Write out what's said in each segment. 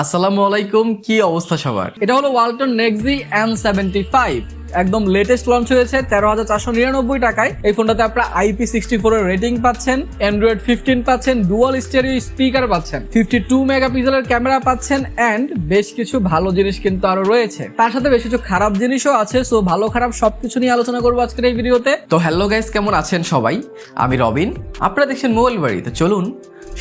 আসসালামু আলাইকুম কি অবস্থা সবার? এটা হলো Walton Nexg N seventy five একদম লেটেস্ট লঞ্চ হয়েছে তেরো হাজার চারশো নিরানব্বই টাকায়। এই ফোনটাতে আপনারা আইপি সিক্সটি ফোর এর রেটিং পাচ্ছেন অ্যান্ড্রয়েড ফিফটিন পাচ্ছেন ডুয়াল স্টেরিও স্পিকার পাচ্ছেন ফিফটি টু মেগাপিক্সেলের ক্যামেরা পাচ্ছেন অ্যান্ড বেশ কিছু ভালো জিনিস কিন্তু আরও রয়েছে। তার সাথে বেশ কিছু খারাপ জিনিসও আছে সো ভালো খারাপ সবকিছু নিয়ে আলোচনা করব আজকের এই ভিডিওতে। তো হ্যালো গাইস কেমন আছেন সবাই? আমি রবিন আপনারা দেখছেন মোবাইল বাড়ি তো চলুন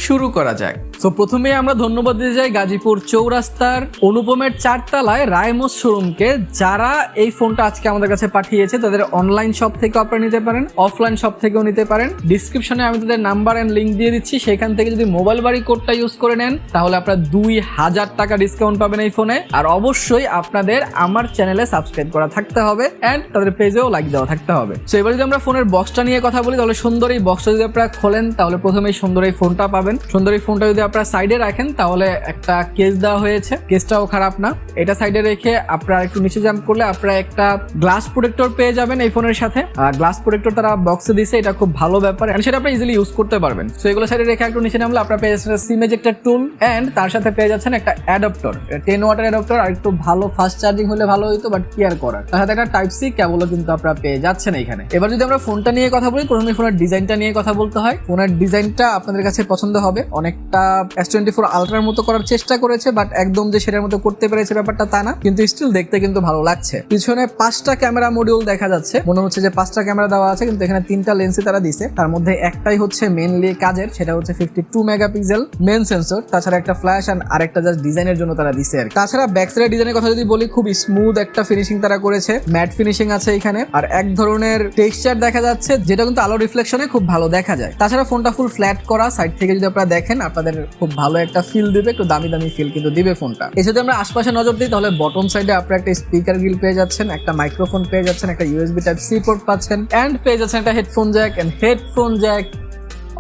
শুরু করা যাক। তো প্রথমে আমরা ধন্যবাদ দিতে যাই গাজীপুর চৌরাস্তার অনুপমের চারতলায় রায়মোস শোরুমকে, যারা এই ফোনটা আজকে আমাদের কাছে পাঠিয়েছে। তাদের অনলাইন শপ থেকে আপনারা নিতে পারেন অফলাইন শপ থেকেও নিতে পারেন। ডিসক্রিপশনে আমি তাদের নাম্বার অ্যান্ড লিঙ্ক দিয়ে দিচ্ছি। সেখান থেকে যদি মোবাইল বাড়ি কোডটা ইউজ করে নেন, তাহলে আপনারা দুই হাজার টাকা ডিসকাউন্ট পাবেন এই ফোনে আর অবশ্যই আপনাদের আমার চ্যানেলে সাবস্ক্রাইব করা থাকতে হবে অ্যান্ড তাদের পেজেও লাইক দেওয়া থাকতে হবে। তো এবার যদি আমরা ফোনের বক্সটা নিয়ে কথা বলি, তাহলে সুন্দর এই বক্সটা যদি আপনারা খোলেন, তাহলে প্রথমেই সুন্দর এই ফোনটা পাবেন। সুন্দর এই ফোনটা যদি আপনারা সাইডে রাখেন, তাহলে একটা কেস দেওয়া হয়েছে। কেসটাও খারাপ না। এটা সাইডে রেখে আপনারা একটু নিচে জাম্প করলে আপনারা একটা গ্লাস প্রোটেক্টর পেয়ে যাবেন এই ফোনের সাথে। আর গ্লাস প্রোটেক্টর তারা বক্সে দিছে, এটা খুব ভালো ব্যাপার। And সেটা আপনি ইজিলি ইউজ করতে পারবেন। সো এগুলো সাইডে রেখে একটু নিচে নামলে আপনারা পেয়ে যাচ্ছেন সিম এজেক্টর টুল এন্ড তার সাথে পেয়ে যাচ্ছেন একটা অ্যাডাপ্টর টেন ওয়াটার অ্যাডাপ্টর আর একটু ভালো ফাস্ট চার্জিং হলে ভালো হতো বাট কি আর করার? তার সাথে একটা টাইপ সি কেবলও কিন্তু আপনারা পেয়ে যাচ্ছেন এখানে এবার যদি আমরা ফোনটা নিয়ে কথা বলি, প্রথমে ফোনের ডিজাইনটা নিয়ে কথা বলতে হয়। ফোনের ডিজাইনটা আপনাদের কাছে পছন্দ হবে। অনেকটা এস টোয়েন্টি ফোর আলট্রার মতো করার চেষ্টা করেছে বাট একদম যে সেটার মতো করতে পেরেছে ব্যাপারটা তা না। কিন্তু স্টিল দেখতে কিন্তু ভালো লাগছে। পিছনে পাঁচটা ক্যামেরা মডিউল দেখা যাচ্ছে। মনে হচ্ছে যে পাঁচটা ক্যামেরা দেওয়া আছে, কিন্তু এখানে তিনটা লেন্সই তারা দিছে। তার মধ্যে একটাই হচ্ছে মেনলি কাজের, সেটা হচ্ছে fifty two megapixel main sensor তাছাড়া একটা ফ্ল্যাশ অ্যান্ড আরেকটা জাস্ট ডিজাইনের জন্য তারা দিছে আর তাছাড়া ব্যাক সাইডের ডিজাইনের কথা যদি বলি, খুব স্মুথ একটা ফিনিশিং তারা করেছে। ম্যাট ফিনিশিং আছে এখানে। আর এক ধরনের টেক্সচার দেখা যাচ্ছে, যেটা কিন্তু আলো রিফ্লেকশনে খুব ভালো দেখা যায়। তাছাড়া ফোনটা ফুল ফ্ল্যাট করা সাইড থেকে যদি আপনারা দেখেন, আপনাদের খুব ভালো একটা ফিল দিবে, একটু দামি দামি ফিল কিন্তু দিবে ফোনটা। এই যদি আমরা আশপাশে নজর দিই, তাহলে বটম সাইডে আপনারা একটা স্পিকার গিল পেয়ে যাচ্ছেন, একটা মাইক্রোফোন পেয়ে যাচ্ছেন, একটা U S B type C port পাচ্ছেন এন্ড পেয়ে যাচ্ছেন একটা headphone jack and headphone jack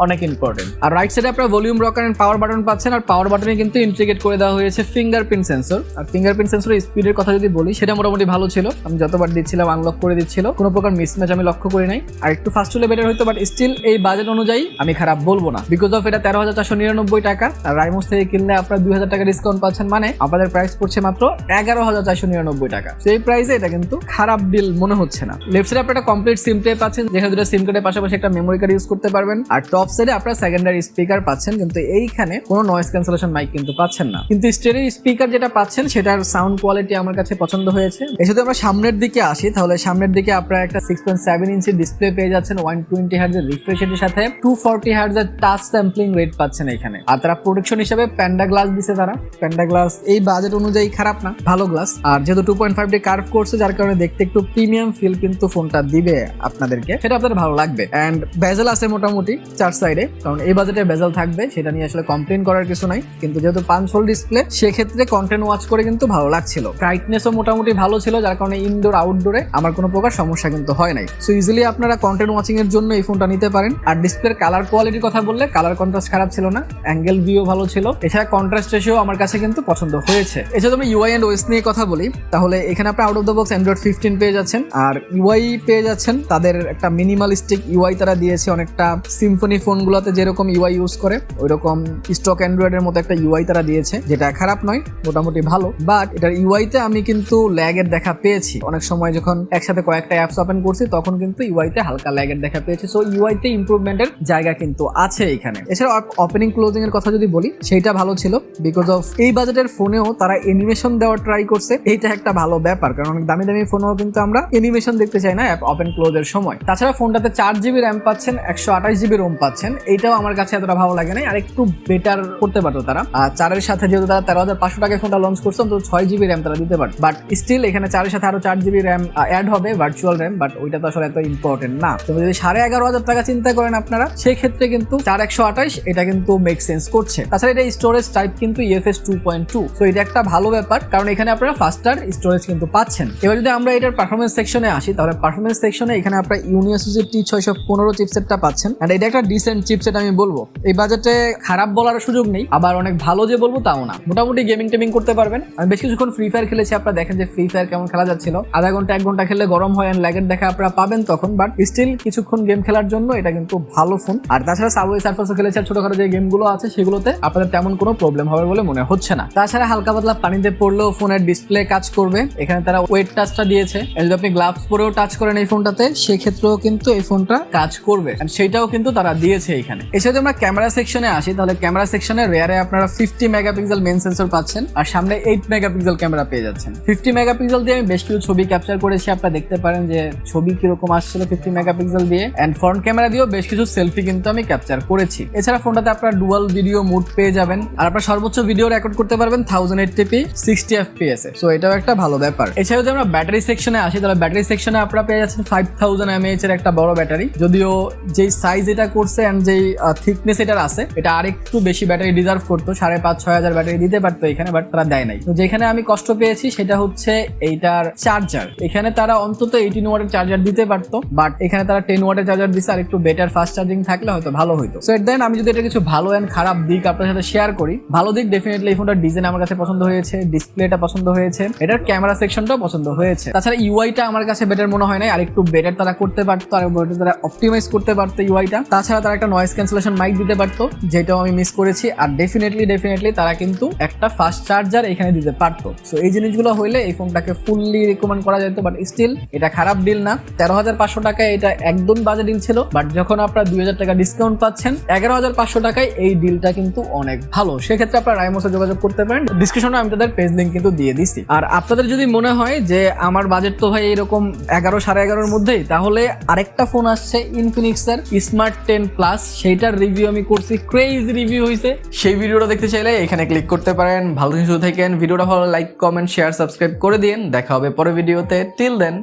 অনেক ইম্পর্টেন্ট আর রাইট সাইডে আপনারা volume rocker and power button পাচ্ছেন, আর পাওয়ার বাটনে কিন্তু ইন্টিগ্রেট করে দেওয়া হয়েছে ফিঙ্গারপ্রিন্ট সেন্সর আর ফিঙ্গারপ্রিন্ট সেন্সরের স্পিডের কথা যদি বলি, সেটা মোটামুটি ভালো ছিল। আমি যতবার দিচ্ছিলাম আনলক করে দিচ্ছিল। কোনো প্রকার মিসম্যাচ আমি লক্ষ্য করি নাই। আর একটু ফাস্ট হলে বেটার হতো বাট স্টিল এই বাজেট অনুযায়ী আমি খারাপ বলব না। বিকজ অফ এটা তেরো হাজার চারশো নিরানব্বই টাকা, আর রাইমোস থেকে কিনলে আপনারা দুই হাজার টাকা ডিসকাউন্ট পাচ্ছেন। মানে আপনাদের প্রাইস পড়ছে মাত্র এগারো হাজার চারশো নিরানব্বই টাকা। সেই প্রাইসে এটা কিন্তু খারাপ ডিল মনে হচ্ছে না। লেফট সাইডে আপনারা কমপ্লিট সিম ট্রে পাচ্ছেন। যেখানে দুটো সিম কার্ডের পাশাপাশি একটা মেমোরি কার্ড ইউজ করতে পারবেন। আর টপ সাইডে আপনারা সেকেন্ডারি স্পিকার পাচ্ছেন, কিন্তু এইখানে কোনো নয়েজ ক্যান্সেলেশন মাইক কিন্তু পাচ্ছেন না। কিন্তু স্টেরিও স্পিকার যেটা পাচ্ছেন, সেটার সাউন্ড কোয়ালিটি আমার কাছে পছন্দ হয়েছে। এর সাথে আমরা সামনের দিকে আসি, তাহলে সামনের দিকে আপনারা একটা six point seven inch display পেয়ে যাচ্ছেন ওয়ান টোয়েন্টি হার্জের রিফ্রেশ রেটের সাথে। টু ফর্টি হার্জের টাচ স্যাম্পলিং রেট পাচ্ছেন এখানে। আর তারা প্রোটেকশন হিসেবে প্যান্ডা গ্লাস দিছে তারা। প্যান্ডা গ্লাস এই বাজেট অনুযায়ী খারাপ না, ভালো গ্লাস আর যেহেতু two point five D curve করছে, যার কারণে দেখতে একটু প্রিমিয়াম ফিল কিন্তু ফোনটা দিবে আপনাদেরকে। সেটা আপনাদের ভালো লাগবে। অ্যান্ড বেজেল আছে মোটামুটি, চার সাইডে কারণ এই বাজেটে বেজেল থাকবে, সেটা নিয়ে আসলে কমপ্লেন করার কিছু নাই। কিন্তু যেহেতু হোল ডিসপ্লে সেক্ষেত্রে কন্টেন্ট ওয়াচ করে কিন্তু ভালো লাগছিল। ব্রাইটনেসও মোটামুটি ভালো ছিল, যার কারণে ইনডোর আউটডোরে আমার কোনো প্রকার সমস্যা কিন্তু হয় নাই। সো ইজিলি আপনারা কন্টেন্ট ওয়াচিং এর জন্য এই ফোনটা নিতে পারেন। আর ডিসপ্লের কালার কোয়ালিটির কথা বললে কালার কন্ট্রাস্ট খারাপ ছিল না অ্যাঙ্গেল ভিউ ভালো ছিল। এছাড়া কন্ট্রাস্ট রেশিও আমার কাছে কিন্তু পছন্দ হয়েছে। এছাড়া আমি ইউআই এন্ড ওএস নিয়ে কথা বলি, তাহলে এখানে আপনি out of the box android fifteen পেয়ে যাচ্ছেন। আর ইউআই পেয়ে যাচ্ছেন, তাদের একটা মিনিমালিস্টিক ইউআই তারা দিয়েছে, অনেকটা সিম্ফনি ফোনগুলোতে যেরকম ইউআই ইউজ করে, ওইরকম স্টক অ্যান্ড্রয়েডের মতো একটা ইউআই তারা দিয়েছে, যেটা খারাপ নয়, মোটামুটি ভালো। বাট এটার ইউআইতে আমি কিন্তু ল্যাগের দেখা পেয়েছি। অনেক সময় যখন একসাথে কয়েকটা অ্যাপস ওপেন করছি, তখন কিন্তু ইউআইতে হালকা ল্যাগের দেখা পেয়েছি। সো ইউআইতে ইমপ্রুভমেন্টের জায়গা কিন্তু আছে এখানে। এছাড়া ওপেনিং ক্লোজিং এর কথা যদি বলি, সেইটা ভালো ছিল। বিকজ অফ এই বাজেটের ফোনেও তারা অ্যানিমেশন দেওয়ার ট্রাই করছে। এইটা একটা ভালো ব্যাপার, কারণ অনেক দামি দামি ফোনেও কিন্তু আমরা অ্যানিমেশন দেখতে চাই না অ্যাপ ওপেন ক্লোজের সময়। তাছাড়া ফোনটাতে চার জিবি র্যাম পাচ্ছেন, একশো আঠাশ জিবি রোম পাচ্ছেন। এইটাও আমার কাছে এতটা ভালো লাগে না আর একটু বেটার করতে পারতো তারা। চারের সাথে যেহেতু তারা তেরো হাজার পাঁচশো টাকায় ফোনটা লঞ্চ করছে তো ছয় জিবি র্যাম তারা দিতে পারে বাট স্টিল এখানে চারের সাথে আরও চার জিবি র্যাম অ্যাড হবে ভার্চুয়াল র্যাম বাট ওইটা তো আসলে এত ইম্পর্টেন্ট না। তো যদি সাড়ে এগারো হাজার টাকা চিন্তা করেন আপনারা, সেক্ষেত্রে কিন্তু চার একশো আঠাশ, এটা কিন্তু মেক সেন্স করছে। তাছাড়া এটা স্টোরেজ টাইপ কিন্তু ইএফএস টু পয়েন্ট টু তো এটা একটা ভালো ব্যাপার, কারণ এখানে আপনারা ফাস্টার স্টোরেজ কিন্তু পাচ্ছেন। এবার যদি আমরা এটার পারফরমেন্স সেকশনে আসি, তাহলে পারফরমেন্স সেকশনে এখানে আপনারা ইউনিভার্সিটি টি ছয়শো পনেরো চিপসেটটা পাচ্ছেন। এটা একটা ডিসেন্ট চিপসেট আমি বলব। এই বাজেটে খারাপ বলার সুযোগ নেই, আবার অনেক ভালো যে বলব তাও না। মোটামুটি গেমিং টেমিং করতে পারবেন। আমি বেশ কিছুক্ষণ ফ্রি ফায়ার খেলেছি, আপনারা দেখেন যে ফ্রি ফায়ার কেমন খেলা যাচ্ছিল। আধা ঘণ্টা, এক ঘণ্টা খেললে গরম হয় অ্যান্ড ল্যাগের দেখা আপনারা পাবেন তখন বাট স্টিল কিছুক্ষণ গেম খেলার জন্য এটা কিন্তু ভালো ফোন আর তাছাড়া সাবওয়ে সার্ফাসও খেলেছে, আর ছোটখাটো যে গেমগুলো আছে সেগুলোতে আপনাদের তেমন কোনো প্রবলেম হবে বলে মনে হচ্ছে না। তাছাড়া হালকা পাতলা পানিতে পড়লেও ফোনের ডিসপ্লে কাজ করবে। এখানে তারা ওয়েট টাচটা দিয়েছে। যদি আপনি গ্লাভস পরেও টাচ করেন এই ফোনটাতে সেক্ষেত্রেও কিন্তু এই ফোনটা কাজ করবে। সেটাও কিন্তু তারা দিয়েছে এখানে। এছাড়া আমরা ক্যামেরা সেকশনে আসি, তাহলে ক্যামেরা সেকশনে রেয়ারে আপনারা ফিফটি মেগাপিক্সেল মেন সেন্সর পাচ্ছেন, আর সামনে এইট মেগাপিক্সেল ক্যামেরা পেয়ে যাচ্ছেন। ফিফটি মেগাপিক্সেল দিয়ে আমি বেশ কিছু ছবি ক্যাপচার করেছি, আপনারা দেখতে পারেন যে ছবি কীরকম আসছিল ফিফটি মেগাপিক্সেল দিয়ে। অ্যান্ড ফ্রন্ট ক্যামেরা দিয়েও বেশ কিছু সেলফি কিন্তু আমি ক্যাপচার করেছি। এছাড়া ফোনটাতে আপনারা ডুয়াল ভিডিও মুড পেয়ে যাবেন, আর আপনারা সর্বোচ্চ ভিডিও রেকর্ড করতে পারবেন thousand eight TP sixty FPS এ সো এটাও একটা ভালো ব্যাপার। এছাড়া যদি আমরা ব্যাটারি সেকশনে আসি, তাহলে ব্যাটারি সেকশনে আপনারা পেয়ে যাচ্ছেন ফাইভ থাউজেন্ড এমএএচ এর একটা বড় ব্যাটারি যদিও যেই সাইজ এটা করছে অ্যান্ড যেই থিকনেস এটার আছে, এটা আরেকটু বেশি ব্যাটারি ডিজার্ভ করতো, সাড়ে পাঁচ, ছয় হাজার ব্যাটারি দিতে পারতো এখানে বাট তারা দেয় নাই। তো যেখানে আমি কষ্ট পেয়েছি সেটা হচ্ছে এইটার চার্জার এখানে তারা অন্তত এইটিন ওয়াটের চার্জার দিতে পারতো বাট এখানে তারা টেন ওয়াটের চার্জার দিচ্ছে আর একটু বেটার ফাস্ট চার্জিং থাকলে হয়তো ভালো হতো সো এট দেন আমি যদি এটা কিছু ভালো অ্যান্ড খারাপ দিক আপনার সাথে শেয়ার করি, ভালো দিক ডেফিনেটলি এই ফোনটার ডিজাইন আমার কাছে পছন্দ হয়েছে ডিসপ্লেটা পছন্দ হয়েছে, এটার ক্যামেরা সেকশনটাও পছন্দ হয়েছে। তাছাড়া ইউআইটা আমার কাছে বেটার মনে হয় নাই, আর একটু বেটার তারা করতে পারতো, আর better তারা অপটিমাইজ করতে পারতো ইউআইটা তাছাড়া তারা একটা নয়েজ ক্যান্সেলেশন মাইক দিতে পারতো, যেটাও আমি মিস করেছি। আর ডেফিনেটলি ডেফিনেটলি তারা কিন্তু একটা ফাস্ট চার্জার এখানে দিতে পারতো। সো এই জিনিসগুলো হইলে এই ফোনটাকে ফুললি রিকমেন্ড করা যেত বাট স্টিল এটা খারাপ ডিল না। তেরো হাজার পাঁচশো টাকায় এটা একদম বাজে ডিল ছিল বাট যখন আপনারা দুই হাজার টাকা ডিসকাউন্ট পাচ্ছেন, এগারো হাজার পাঁচশো টাকায় এই ডিলটা কিন্তু অনেক ভালো। সেক্ষেত্রে আপনারা রাইমোসে যোগাযোগ করতে পারেন। ডিসক্রিপশনে আমি তাদের পেজ লিঙ্ক কিন্তু দিয়ে দিছি। আর আপনাদের যদি মনে হয় যে আমার বাজেট তো ভাই এরকম এগারো, সাড়ে এগারোর মধ্যেই, তাহলে আরেকটা ফোন আসছে ইনফিনিক্সের স্মার্ট টেন প্লাস সেইটার রিভিউ আমি করছি। ক্রেজ রিভিউ হয়েছে সেই ভিডিওটা দেখতে চাইলে এখানে ক্লিক করতে পারেন। ভালো কিছু থাকেন। ভিডিওটা ভালো লাইক কমেন্ট শেয়ার সাবস্ক্রাইব করে দিন। দেখা হবে পরে ভিডিওতে টিল দেন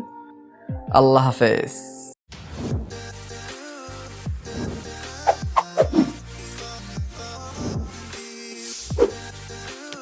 আল্লাহ হাফেজ।